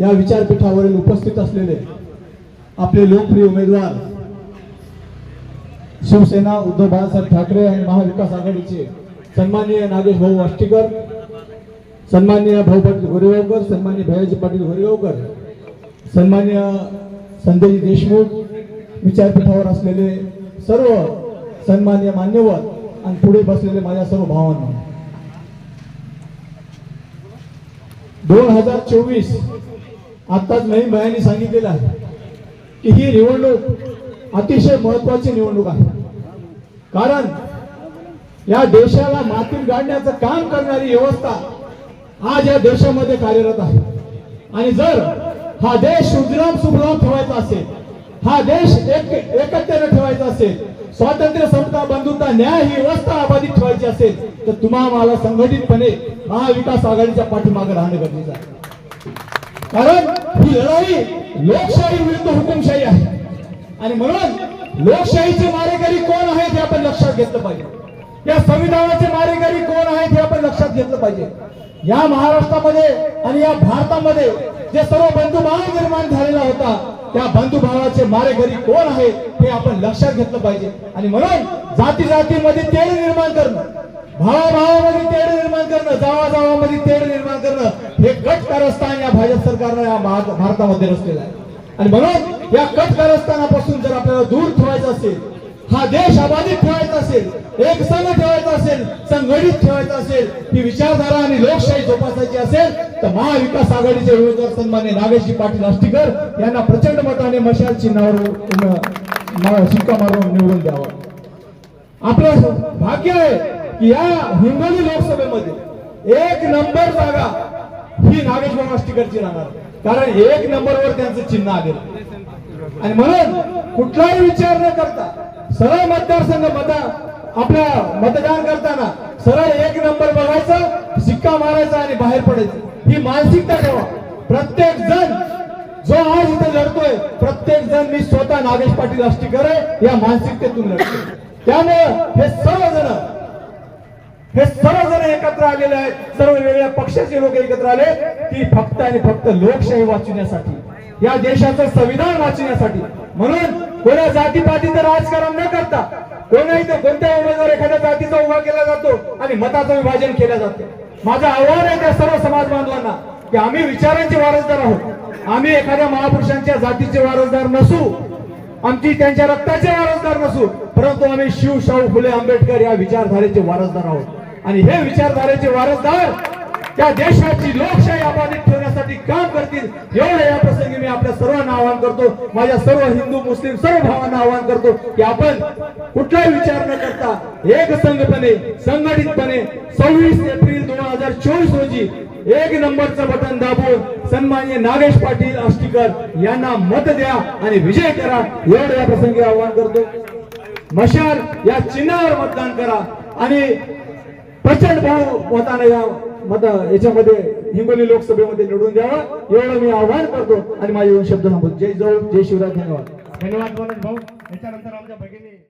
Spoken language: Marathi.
या विचारपीठावरील उपस्थित असलेले आपले लोकप्रिय उमेदवार शिवसेना उद्धव बाळासाहेब ठाकरे आणि महाविकास आघाडीचे सन्माननीय नागेश भाऊ आष्टीकर सन्माननीय भाऊ पाटील गोरेगावकर सन्माननीय भयाजी पाटील गोरेगावकर सन्माननीय संजय देशमुख विचारपीठावर असलेले सर्व सन्माननीय मान्यवर आणि पुढे बसलेले माझ्या सर्व भावांना. दोन हजार चोवीस आत्ताच नवीन भयानी सांगितलेलं आहे की ही निवडणूक अतिशय महत्वाची निवडणूक आहे. कारण या देशाला मातीत गाडण्याचं काम करणारी व्यवस्था आज या देशामध्ये कार्यरत आहे. आणि जर हा देश सुजराम सुभराम ठेवायचा असेल हा देश एक एकत्र्याने ठेवायचा असेल स्वातंत्र्य समता बंधुता न्याय ही व्यवस्था अबाधित ठेवायची असेल तर तुम्हा मला संघटितपणे महाविकास आघाडीच्या पाठीमागे राहणं गरजेचं आहे. कारण ही लढाई लोकशाही विरुद्ध हुकुमशाही आहे. आणि म्हणून लोकशाहीचे मारेकरी कोण आहेत हे आपण लक्षात घेतलं पाहिजे. या संविधानाचे मारेकरी कोण आहेत हे आपण लक्षात घेतलं पाहिजे. या महाराष्ट्रामध्ये आणि या भारतामध्ये जे सर्व बंधुभाव निर्माण झालेला होता त्या बंधुभावाचे मारेकरी कोण आहेत हे आपण लक्षात घेतलं पाहिजे. आणि म्हणून जाती जातीमध्ये तेढ निर्माण करणं भावाभावामध्ये तेढ निर्माण करणं जावा जावामध्ये तेढ निर्माण करणं हे कट कारस्थान या भाजप सरकारनं या भारतामध्ये रचलेलं आहे. आणि म्हणून या कट कारस्थानापासून जर आपल्याला दूर ठेवायचं असेल हा देश अबाधित ठेवायचा असेल एक संघ ठेवायचा असेल संघटित ठेवायचा असेल ही विचारधारा आणि लोकशाही जोपासायची असेल तर महाविकास आघाडीचे उमेदवार सन्मान्य नागेशजी पाटील आष्टीकर यांना प्रचंड मताने मशाल चिन्हावर शिक्का मारून निवडून द्यावं. आपलं भाग्य आहे. की या हिंगोली लोकसभेमध्ये एक नंबर जागा ही नागेश्वर मास्टिकरची राहणार. कारण एक नंबरवर त्यांचं चिन्ह आलेलं आणि म्हणून कुठलाही विचार न करता सरळ मतदारसंघ मता आपल्या मतदान करताना सरळ एक नंबर बघायचा शिक्का मारायचा आणि बाहेर पडायचं. ही मानसिकता ठेवा. प्रत्येक जण जो आज इथे लढतोय प्रत्येक जण मी स्वतः नागेश पाटील आष्टीकर आहे या मानसिकतेतून लढतोय. त्यामुळे हे सर्वजण हे सर्वजण एकत्र आलेले आहेत. सर्व वेगवेगळ्या पक्षाचे लोक एकत्र आले. की फक्त आणि फक्त लोकशाही वाचवण्यासाठी या देशाचं संविधान वाचवण्यासाठी. म्हणून कोणा जातीपातीचं राजकारण न करता कोणाही कोणत्या उमेदवार एखाद्या जातीचा उभा केला जातो आणि मताचं विभाजन केलं जातं. माझं आव्हान आहे त्या सर्व समाज बांधवांना की आम्ही विचारांचे वारसदार आहोत. आम्ही एखाद्या महापुरुषांच्या जातीचे वारसदार नसू आमची त्यांच्या रक्ताचे वारसदार नसू परंतु आम्ही शिव शाहू फुले आंबेडकर या विचारधारेचे वारसदार आहोत. आणि हे विचारधारेचे वारसदार त्या देशाची लोकशाही अबाधित ठेवण्यासाठी काम करतील एवढं या प्रसंगी मी आपल्या सर्वांना आवाहन करतो. माझ्या सर्व हिंदू मुस्लिम सर्व भावांना आवाहन करतो की आपण कुठलाही विचार न करता एक संघपणे संघटितपणे सव्वीस एप्रिल दोन हजार चोवीस रोजी एक नंबरचं बटन दाबून सन्मान्य नागेश पाटील आष्टीकर यांना मत द्या आणि विजय करा. एवढं या प्रसंगी आवाहन करतो. मशाल या चिन्हावर मतदान करा. आणि प्रचंड भाऊ मताने या मत याच्यामध्ये हिंगोली लोकसभेमध्ये निवडून द्यावं. एवढं मी आवाहन करतो आणि माझे येऊन शब्द सांगतो जय जवळ जय शिवराय धन्यवाद. धन्यवाद मनोज भाऊ. याच्यानंतर आमच्या भगिनी